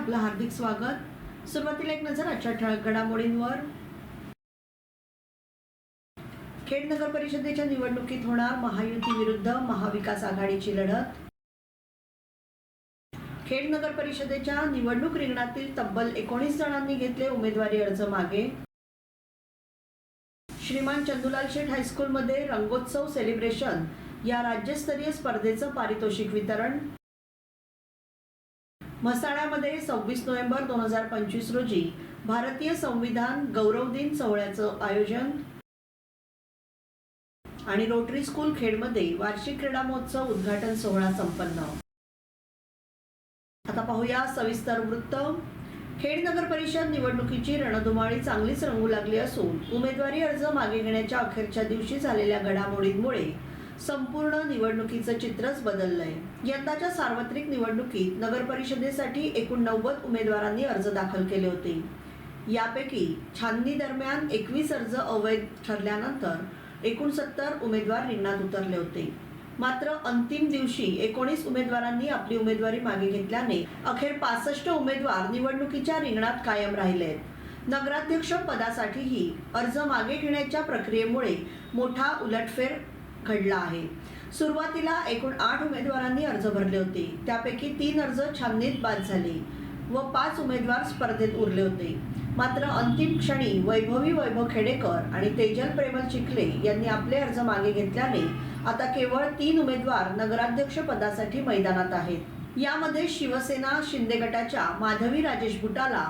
आपलं हार्दिक स्वागत. सुरुवातीला एक नजर आजच्या ठळक घडामोडींवर खेड नगर परिषदेच्या निवडणुकीत होणार महायुती विरुद्ध महाविकास आघाडीची लढत. खेड नगर परिषदेच्या निवडणूक रिंगणातील तब्बल एकोणीस जणांनी घेतले उमेदवारी अर्ज मागे. श्रीमान चंदुलाल शेठ हायस्कूलमध्ये रंगोत्सव सेलिब्रेशन या राज्यस्तरीय स्पर्धेचं पारितोषिक वितरण. म्हसाळ्यामध्ये सव्वीस नोव्हेंबर दोन हजार पंचवीस रोजी भारतीय संविधान गौरव दिन सोहळ्याचं आयोजन आणि रोटरी स्कूल खेडमध्ये वार्षिक क्रीडा महोत्सव उद्घाटन सोहळा संपन्न. आता पाहूया सविस्तर वृत्त. खेड नगर परिषद निवडणुकीची रणधुमाळी चांगलीच रंगू लागली असून उमेदवारी अर्ज मागे घेण्याच्या अखेरच्या दिवशी झालेल्या घडामोडींमुळे संपूर्ण निवडणुकीचं चित्रच बदललंय. यंदाच्या सार्वत्रिक निवडणुकीत नगर परिषदेसाठी एकूण नव्वद उमेदवारांनी अर्ज दाखल केले होते. यापैकी छाननी दरम्यान एकवीस अर्ज अवैध ठरल्यानंतर एकोणसत्तर उमेदवार रिंगणात उतरले होते. मात्र अंतिम दिवशी एकोणीस उमेदवारांनी आपली उमेदवारी मागे घेतल्याने अखेर पासष्ट उमेदवार निवडणुकीच्या रिंगणात कायम राहिले आहेत नगराध्यक्ष पदासाठीही अर्ज मागे घेण्याच्या प्रक्रियेमुळे मोठा उलटफेर घडला आहे. सुरुवातीला एकूण आठ उमेदवारांनी अर्ज भरले होते. त्यापैकी तीन अर्ज छाननीत बाद झाले व पाच उमेदवार स्पर्धेत उरले होते. मात्र अंतिम क्षणी वैभवी वैभव खेडेकर आणि तेजल प्रेमल चिखले यांनी आपले अर्ज मागे घेतल्याने आता केवळ तीन उमेदवार नगराध्यक्ष पदासाठी मैदानात आहेत. यामध्ये शिवसेना शिंदे गटाच्या माधवी राजेश बुटाला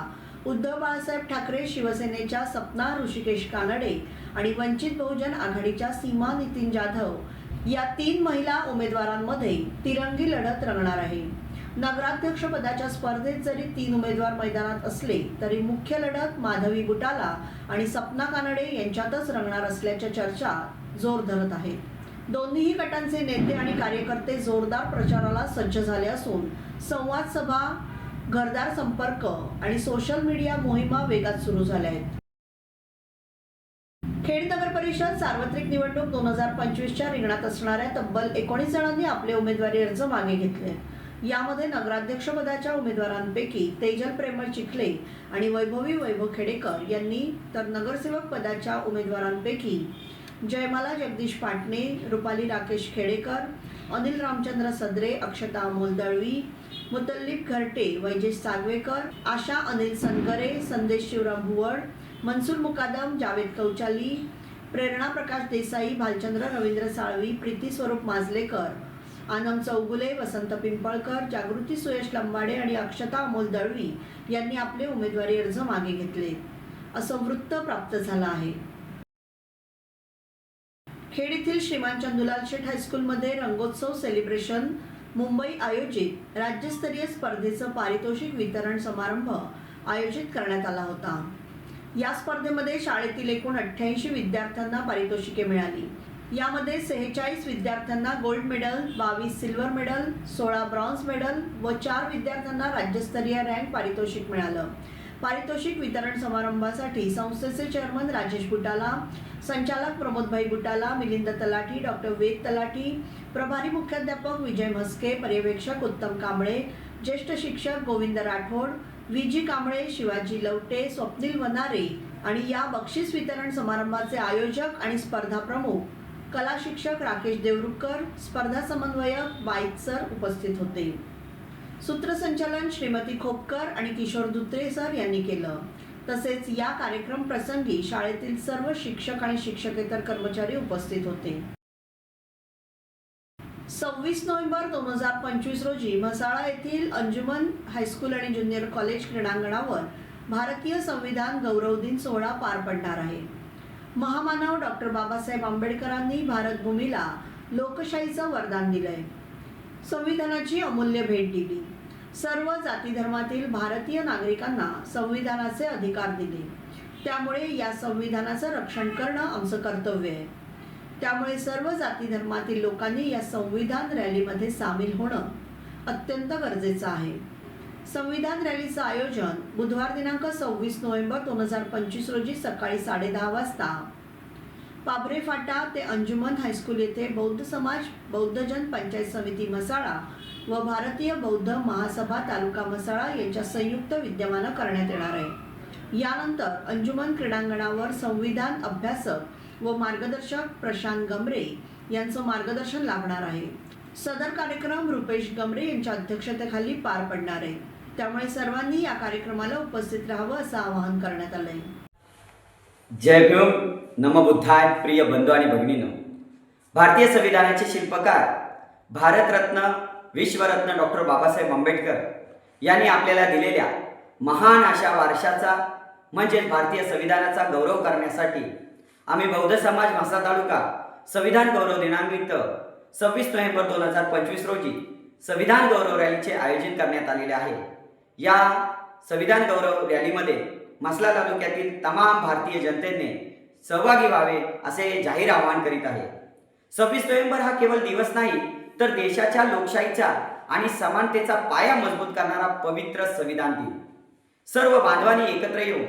उद्धव बाळासाहेब ठाकरे शिवसेनेच्या सपना ऋषिकेश कानडे आणि वंचित बहुजन आघाडीच्या सीमा नितीन जाधव या तीन महिला उमेदवारांमध्ये तिरंगी लढत रंगणार आहे. नगराध्यक्ष पदाच्या स्पर्धेत जरी तीन उमेदवार मैदानात असले तरी मुख्य लढत माधवी बुटाला आणि सपना कानडे यांच्यातच रंगणार असल्याच्या चर्चा जोर धरत आहेत दोन्हीही गटांचे नेते आणि कार्यकर्ते जोरदार प्रचाराला सज्ज झाले असून संवाद सभा घरदार संपर्क आणि सोशल मीडिया मोहिमा वेगात सुरू झाल्या आहेत. खेड नगर परिषद सार्वत्रिक निवडणूक दोन हजार पंचवीसच्या रिंगणात असणाऱ्या तब्बल एकोणीस जणांनी आपले उमेदवारी अर्ज मागे घेतले. यामध्ये नगराध्यक्षपदाच्या उमेदवारांपैकी तेजल प्रेमळ चिखले आणि वैभवी वैभव खेडेकर यांनी तर नगरसेवक पदाच्या उमेदवारांपैकी जयमाला जगदीश पाटणे रुपाली राकेश खेडेकर अनिल रामचंद्र सदरे अक्षता अमोल दळवी मुतल्लिब घरटे वैजेश सागवेकर आशा अनिल सनकरे संदेश शिवराम भुवड मनसूर मुकादम जावेद कौचाली प्रेरणा प्रकाश देसाई भालचंद्र रवींद्र साळवी प्रीती स्वरूप माजलेकर आनंद चौगुले वसंत पिंपळकर जागृती सुयश लंबाडे आणि अक्षता अमोल दळवी यांनी आपले उमेदवारी अर्ज मागे घेतले. असं वृत्त प्राप्त झालं आहे. खेड येथील श्रीमान चंदुलाल शेठ हायस्कूलमध्ये रंगोत्सव सेलिब्रेशन मुंबई आयोजित राज्यस्तरीय स्पर्धेचं पारितोषिक वितरण समारंभ आयोजित करण्यात आला होता. या स्पर्धेमध्ये शाळेतील एकूण अठ्ठ्याऐंशी विद्यार्थ्यांना पारितोषिके मिळाली. यामध्ये सेहेचाळीस विद्यार्थ्यांना गोल्ड मेडल बावीस सिल्वर मेडल सोळा ब्रॉन्झ मेडल व चार विद्यार्थ्यांना राज्यस्तरीय रँक पारितोषिक मिळालं. पारितोषिक वितरण समारंभासाठी संस्थेचे चेअरमन राजेश बुटाला संचालक प्रमोदभाई बुटाला मिलिंद तलाठी डॉक्टर वेद तलाठी प्रभारी मुख्याध्यापक विजय म्हस्के पर्यवेक्षक उत्तम कांबळे ज्येष्ठ शिक्षक गोविंद राठोड व्ही जी कांबळे शिवाजी लवटे स्वप्नील वनारे आणि या बक्षीस वितरण समारंभाचे आयोजक आणि स्पर्धा प्रमुख कला शिक्षक राकेश देवरुखकर स्पर्धा समन्वयक बाईक सर उपस्थित होते. सूत्रसंचालन श्रीमती खोपकर आणि किशोर दुत्रे सर यांनी केलं. तसेच या कार्यक्रम प्रसंगी शाळेतील सर्व शिक्षक आणि शिक्षकेतर कर्मचारी उपस्थित होते. सव्वीस नोव्हेंबर दोन हजार पंचवीस रोजी म्हसाळा येथील अंजुमन हायस्कूल आणि ज्युनियर कॉलेज क्रीडांगणावर भारतीय संविधान गौरव दिन सोहळा पार पडणार आहे. महामानव डॉक्टर बाबासाहेब आंबेडकरांनी भारतभूमीला लोकशाहीचं वरदान दिलंय. संविधानाची अमूल्य भेट दिली. सर्व जाती धर्मातील भारतीय नागरिकांना संविधानाचे अधिकार दिले. त्यामुळे या संविधानाचं रक्षण करणं आमचं कर्तव्य आहे. त्यामुळे सर्व जाती धर्मातील लोकांनी या संविधान रॅलीमध्ये सामील होणं अत्यंत गरजेचं आहे. संविधान रॅलीचं आयोजन बुधवार दिनांक सव्वीस नोव्हेंबर दोन हजार पंचवीस रोजी सकाळी साडेदहा वाजता पाभरे फाटा ते अंजुमन हायस्कूल येथे बौद्ध समाज बौद्धजन पंचायत समिती मसाळा व भारतीय बौद्ध महासभा तालुका मसाळा यांच्या संयुक्त विद्यमानं करण्यात येणार आहे. यानंतर अंजुमन क्रीडांगणावर संविधान अभ्यासक व मार्गदर्शक प्रशांत गमरे यांचं मार्गदर्शन लाभणार आहे. सदर कार्यक्रम रुपेश गमरे यांच्या अध्यक्षतेखाली पार पडणार आहे. त्यामुळे सर्वांनी या कार्यक्रमाला उपस्थित राहावं असं आवाहन करण्यात आलंय. जय भीम. नमबुद्धाय प्रिय बंधू आणि भगिनीनं. भारतीय संविधानाचे शिल्पकार भारतरत्न विश्वरत्न डॉक्टर बाबासाहेब आंबेडकर यांनी आपल्याला दिलेल्या महान अशा वारशाचा म्हणजेच भारतीय संविधानाचा गौरव करण्यासाठी आम्ही बौद्ध समाज मासा तालुका संविधान गौरव दिनानिमित्त सव्वीस नोव्हेंबर दोन हजार पंचवीस रोजी संविधान गौरव रॅलीचे आयोजन करण्यात आलेले आहे. या संविधान गौरव रॅलीमध्ये मसला तालुक्यातील तमाम भारतीय जनतेने सहभागी व्हावे असे जाहीर आवाहन करीत आहे. सव्वीस नोव्हेंबर हा केवळ दिवस नाही तर देशाच्या लोकशाहीचा आणि समानतेचा पाया मजबूत करणारा पवित्र संविधान दिन. सर्व बांधवांनी एकत्र येऊन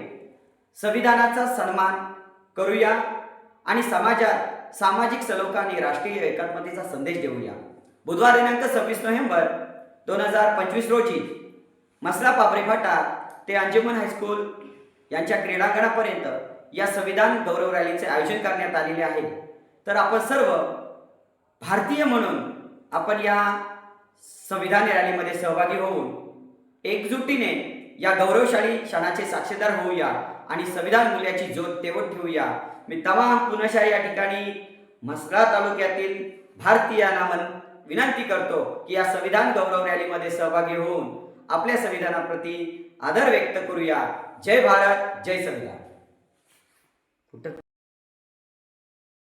संविधानाचा सन्मान करूया आणि समाजात सामाजिक सलोखा आणि राष्ट्रीय एकात्मतेचा संदेश देऊया. बुधवार दिनांक सव्वीस नोव्हेंबर दोन हजार पंचवीस रोजी मसला पापरे फाटा ते अंजुमन हायस्कूल यांच्या क्रीडांगणापर्यंत या संविधान गौरव रॅलीचे आयोजन करण्यात आलेले आहे. तर आपण सर्व भारतीय म्हणून आपण या संविधान रॅलीमध्ये सहभागी होऊन एकजुटीने या गौरवशाली क्षणाचे साक्षीदार होऊया आणि संविधान मूल्याची ज्योत तेवत ठेवूया. मी तमाम पुनशा या ठिकाणी म्हसळा तालुक्यातील भारतीयांना मन विनंती करतो की या संविधान गौरव रॅलीमध्ये सहभागी होऊन आपल्या संविधानाप्रती आदर व्यक्त करूया. जय भारत जय संविधान. कुठं?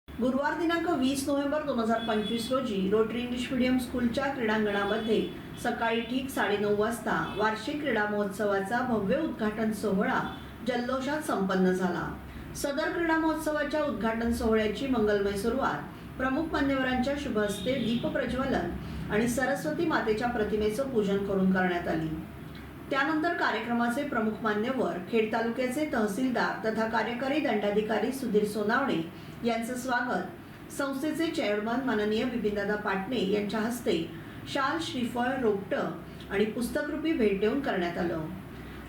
गुरुवार दिनांक वीस नोव्हेंबर दोन हजार पंचवीस रोजी रोटरी इंग्लिश मीडियम स्कूलच्या क्रीडांगणामध्ये सकाळी ठीक साडेनऊ वाजता वार्षिक क्रीडा महोत्सवाचा भव्य उद्घाटन सोहळा जल्लोषात संपन्न झाला. सदर क्रीडा महोत्सवाच्या उद्घाटन सोहळ्याची मंगलमय सुरुवात प्रमुख मान्यवरांच्या शुभ हस्ते दीप प्रज्वलन आणि सरस्वती मातेच्या प्रतिमेचं पूजन करून करण्यात आली. त्यानंतर कार्यक्रमाचे प्रमुख मान्यवर खेड तालुक्याचे तहसीलदार तथा कार्यकारी दंडाधिकारी सुधीर सोनावणे यांचं स्वागत. संस्थेचे चेअरमन माननीय बिपिनदादा पाटणे यांच्या हस्ते शाल श्रीफळ रोपटं आणि पुस्तकरूपी भेट देऊन करण्यात आलं.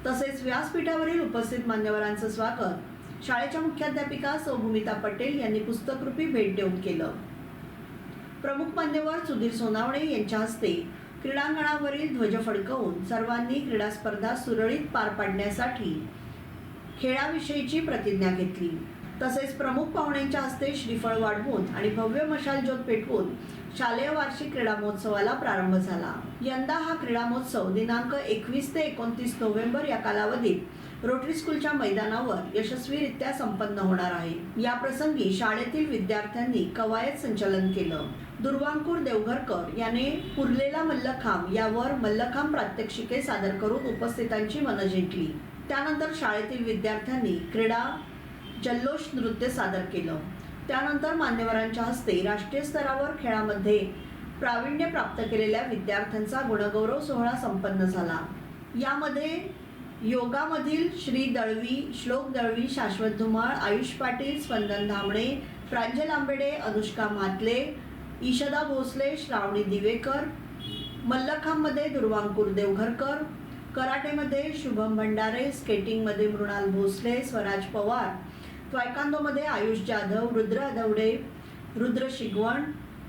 तसेच व्यासपीठावरील उपस्थित मान्यवरांचं स्वागत. शाळेच्या मुख्याध्यापिका सौभूमिता पटेल यांनी पुस्तकरूपी भेट देऊन केलं. प्रमुख मान्यवर सुधीर सोनावणे यांच्या हस्ते क्रीडांगणावरील ध्वज फडकवून सर्वांनी क्रीडा स्पर्धा सुरळीत पार पाडण्यासाठी खेळाविषयीची प्रतिज्ञा घेतली. तसेच प्रमुख पाहुण्यांच्या हस्ते श्रीफळ वाढवून आणि भव्य मशाल ज्योत पेटवून शालेय वार्षिक क्रीडा महोत्सवाला प्रारंभ झाला. यंदा हा क्रीडा महोत्सव दिनांक एकवीस ते एकोणतीस नोव्हेंबर या कालावधीत रोटरी स्कूलच्या मैदानावर यशस्वीरित्या संपन्न होणार आहे. या प्रसंगी शाळेतील विद्यार्थ्यांनी कवायत संचालन केलं. दुर्वांकूर देवघरकर याने पुरलेला मल्लखांब यावर मल्लखांब प्रात्यक्षिके सादर करून उपस्थितांची मनं जिंकली. त्यानंतर शाळेतील विद्यार्थ्यांनी क्रीडा जल्लोष नृत्य सादर केलं. त्यानंतर मान्यवरांच्या हस्ते राष्ट्रीय स्तरावर खेळामध्ये प्रावीण्य प्राप्त केलेल्या विद्यार्थ्यांचा गुणगौरव सोहळा संपन्न झाला. यामध्ये योगामधील श्री दळवी श्लोक दळवी शाश्वत धुमाळ आयुष पाटील स्पंदन धामणे प्रांजल आंबेडे अनुष्का म्हातले ईशदा भोसले श्रावणी दिवेकर मल्लखांमध्ये दुर्वांकूर देवघरकर कराटेमध्ये शुभम भंडारे स्केटिंगमध्ये मृणाल भोसले स्वराज पवार त्वायकांदोमध्ये आयुष जाधव रुद्र अदवडे रुद्र शिगवण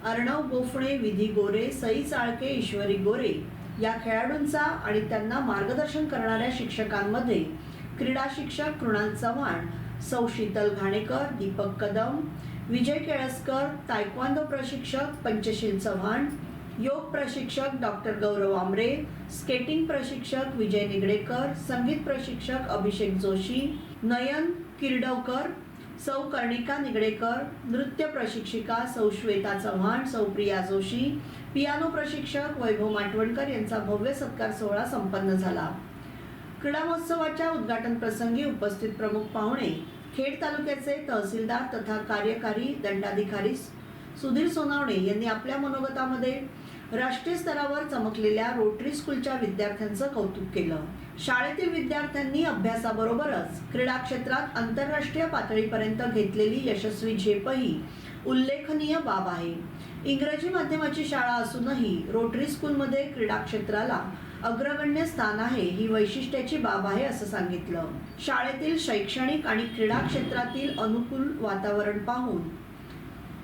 अर्णव गोफणे विधी गोरे सई चाळके ईश्वरी गोरे. या खेळाडूंचा आणि त्यांना मार्गदर्शन करणाऱ्या शिक्षकांमध्ये क्रीडा शिक्षक कृणाल चव्हाण सौ शीतल घाणेकर दीपक कदम विजय केळसकर तायक्वांदो प्रशिक्षक पंचशील चव्हाण योग प्रशिक्षक डॉक्टर गौरव आमरे स्केटिंग प्रशिक्षक विजय निगडेकर संगीत प्रशिक्षक अभिषेक जोशी नयन किरडवकर सौ कर्णिका निगडेकर नृत्य प्रशिक्षिका सौ श्वेता चव्हाण सौ प्रिया जोशी पियानो प्रशिक्षक वैभव माटवणकर यांचा भव्य सत्कार सोहळा संपन्न झाला. क्रीडा महोत्सवाच्या उद्घाटन प्रसंगी उपस्थित प्रमुख पाहुणे खेड तालुक्याचे तहसीलदार तथा कार्यकारी दंडाधिकारी सुधीर सोनावणे यांनी आपल्या मनोगतामध्ये राष्ट्रीय स्तरावर चमकलेल्या रोटरी स्कूलच्या विद्यार्थ्यांचं कौतुक केलं. शाळेतील विद्यार्थ्यांनी अभ्यासाबरोबरच क्रीडा क्षेत्रात आंतरराष्ट्रीय पातळीपर्यंत घेतलेली यशस्वी झेपही उल्लेखनीय बाब आहे. इंग्रजी माध्यमाची शाळा असूनही रोटरी स्कूलमध्ये क्रीडा क्षेत्राला अग्रगण्य स्थान आहे ही वैशिष्ट्याची बाब आहे असं सांगितलं. शाळेतील शैक्षणिक आणि क्रीडा क्षेत्रातील अनुकूल वातावरण पाहून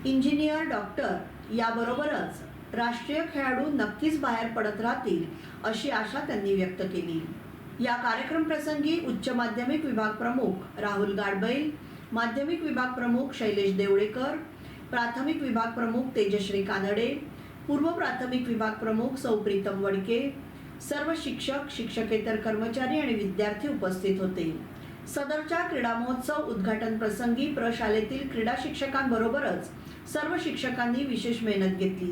इंजिनियर डॉक्टर याबरोबरच राष्ट्रीय खेळाडू नक्कीच बाहेर पडत राहतील अशी आशा त्यांनी व्यक्त केली. या कार्यक्रम प्रसंगी उच्च माध्यमिक विभाग प्रमुख राहुल गाडबैल माध्यमिक विभाग प्रमुख शैलेश देवळेकर प्राथमिक विभाग प्रमुख तेजश्री कानडे पूर्व प्राथमिक विभाग प्रमुख सौ प्रीतम वडके सर्व शिक्षक शिक्षकेतर कर्मचारी आणि विद्यार्थी उपस्थित होते. सदरच्या क्रीडा महोत्सव उद्घाटन प्रसंगी प्रशालेतील क्रीडा शिक्षकांबरोबरच सर्व शिक्षकांनी विशेष मेहनत घेतली.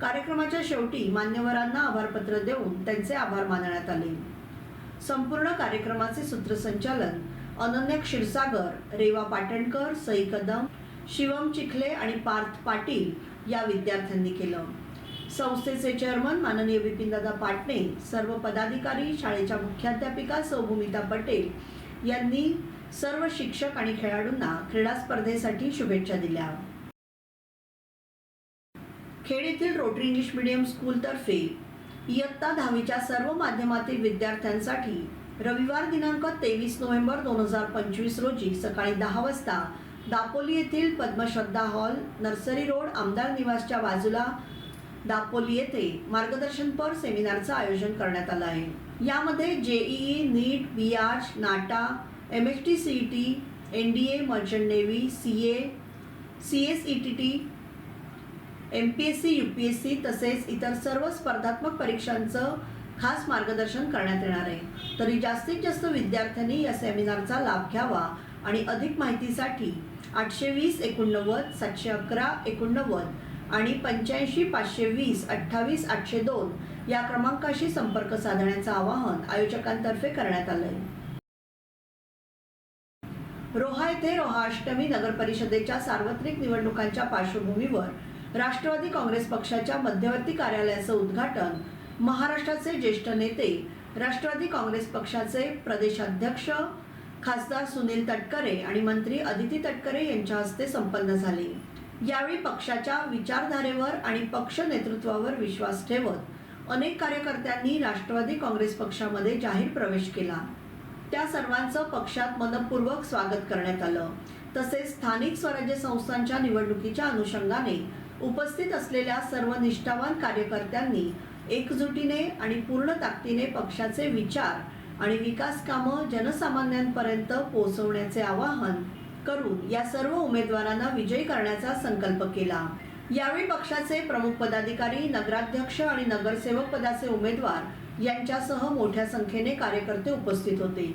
कार्यक्रमाच्या शेवटी मान्यवरांना आभारपत्र देऊन त्यांचे आभार मानण्यात आले. संपूर्ण कार्यक्रमाचे सूत्रसंचालन अनन्य क्षीरसागर रेवा पाटणकर सई कदम शिवम चिखले आणि पार्थ पाटील या विद्यार्थ्यांनी केलं. संस्थेचे चेअरमन माननीय विपिनदादा पाटणे सर्व पदाधिकारी शाळेच्या मुख्याध्यापिका सौभूमिता पटेल यांनी सर्व शिक्षक आणि खेळाडूंना क्रीडा स्पर्धेसाठी शुभेच्छा दिल्या. खेड येथील रोटरी इंग्लिश मीडियम स्कूलतर्फे इयत्ता दहावीच्या सर्व माध्यमातील विद्यार्थ्यांसाठी रविवार दिनांक तेवीस नोव्हेंबर दोन हजार पंचवीस रोजी सकाळी दहा वाजता दापोली येथील पद्मश्रद्धा हॉल नर्सरी रोड आमदार निवासच्या बाजूला दापोली येथे मार्गदर्शनपर सेमिनारचं आयोजन करण्यात आलं आहे. यामध्ये JEE NEET B Arch NATA M H T C E T N D A merchant navy C A C S E T T M P S C U P S C तसेच इतर सर्व स्पर्धात्मक परीक्षांचं खास मार्गदर्शन करण्यात येणार आहे. तरी जास्तीत जास्त विद्यार्थ्यांनी या सेमिनारचा लाभ घ्यावा आणि अधिक माहितीसाठी आठशे वीस एकोणनव्वद सातशे अकरा एकोणनव्वद आणि पंच्याऐंशी पाचशे वीस अठ्ठावीस आठशे दोन या क्रमांकाशी संपर्क साधण्याचं आवाहन आयोजकांतर्फे करण्यात आलं आहे रोहा येथे रोहा अष्टमी नगर परिषदेच्या सार्वत्रिक निवडणुकांच्या पार्श्वभूमीवर राष्ट्रवादी काँग्रेस पक्षाच्या मध्यवर्ती कार्यालयाचं उद्घाटन महाराष्ट्राचे ज्येष्ठ नेते राष्ट्रवादी काँग्रेस पक्षाचे प्रदेशाध्यक्ष खासदार सुनील तटकरे आणि मंत्री अदिती तटकरे यांच्या हस्ते संपन्न झाले. यावेळी पक्षाच्या विचारधारेवर आणि पक्ष नेतृत्वावर विश्वास ठेवत अनेक कार्यकर्त्यांनी राष्ट्रवादी काँग्रेस पक्षामध्ये जाहीर प्रवेश केला. त्या सर्वांचं पक्षात मनपूर्वक स्वागत करण्यात आलं. तसेच स्थानिक स्वराज्य संस्थांच्या निवडणुकीच्या अनुषंगाने उपस्थित असलेल्या सर्व निष्ठावान कार्यकर्त्यांनी एकजुटीने आणि पूर्ण ताकदीने पक्षाचे विचार आणि विकास कामं जनसामान्यांपर्यंत पोहोचवण्याचे आवाहन करून या सर्व उमेदवारांना विजयी करण्याचा संकल्प केला. यावेळी पक्षाचे प्रमुख पदाधिकारी नगराध्यक्ष आणि नगरसेवक पदाचे उमेदवार यांच्यासह मोठ्या संख्येने कार्यकर्ते उपस्थित होते.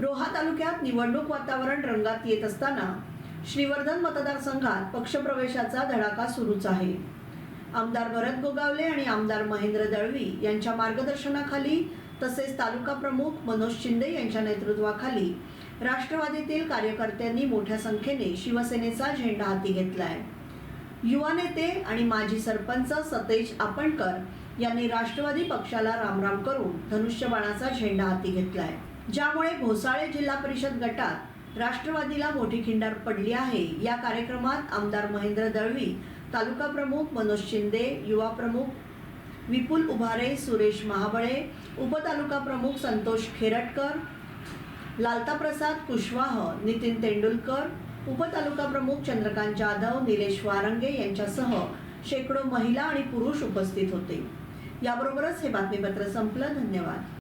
रोहा तालुक्यात निवडणूक वातावरण रंगात येत असताना श्रीवर्धन मतदारसंघात पक्षप्रवेशाचा धडाका सुरूच आहे. आमदार भरत गोगावले आणि आमदार महेंद्र दळवी यांच्या मार्गदर्शनाखाली तसेच तालुका प्रमुख मनोज शिंदे यांच्या नेतृत्वाखाली राष्ट्रवादीतील कार्यकर्त्यांनी मोठ्या संख्येने शिवसेनेचा झेंडा हाती घेतलाय. युवा नेते आणि माजी सरपंच सतेज आपणकर यांनी राष्ट्रवादी पक्षाला रामराम करून धनुष्यबाणाचा झेंडा हाती घेतलाय. ज्यामुळे घोसाळे जिल्हा परिषद गटात राष्ट्रवादीला मोठी खिंडार पडली आहे. या कार्यक्रमात आमदार महेंद्र दळवी तालुका प्रमुख मनोज शिंदे युवा प्रमुख विपुल उभारे सुरेश महाबळे उपतालुका प्रमुख संतोष खेरटकर लालता प्रसाद कुशवाह नितीन तेंडुलकर उपतालुका प्रमुख चंद्रकांत जाधव निलेश वारंगे यांच्यासह शेकडो महिला आणि पुरुष उपस्थित होते. याबरोबरच हे बातमीपत्र संपलं. धन्यवाद.